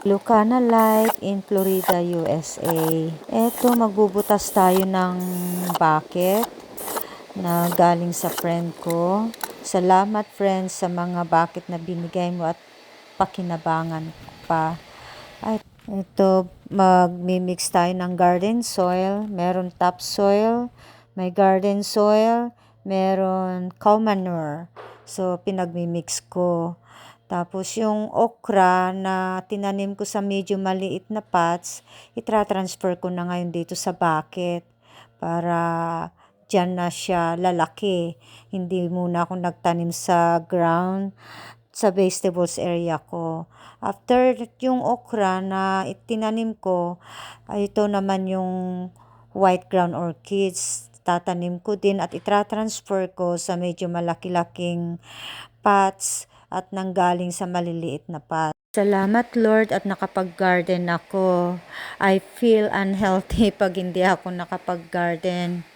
Lucana Light in Florida, USA. Eto, magbubutas tayo ng bucket na galing sa friend ko. Salamat friend sa mga bucket na binigay mo at pakinabangan pa. Ay, ito, magmimix tayo ng garden soil. Meron topsoil, may garden soil, meron cow manure. So, pinagmimix ko. Tapos yung okra na tinanim ko sa medyo maliit na pots, itra-transfer ko na ngayon dito sa bucket para dyan na siya lalaki. Hindi muna ako nagtanim sa ground sa vegetables area ko. After yung okra na itinanim ko, ito naman yung white ground orchids. Tatanim ko din at itra-transfer ko sa medyo malaki-laking pots at nanggaling sa maliliit na pot. Salamat Lord at nakapag-garden ako. I feel unhealthy pag hindi ako nakapag-garden.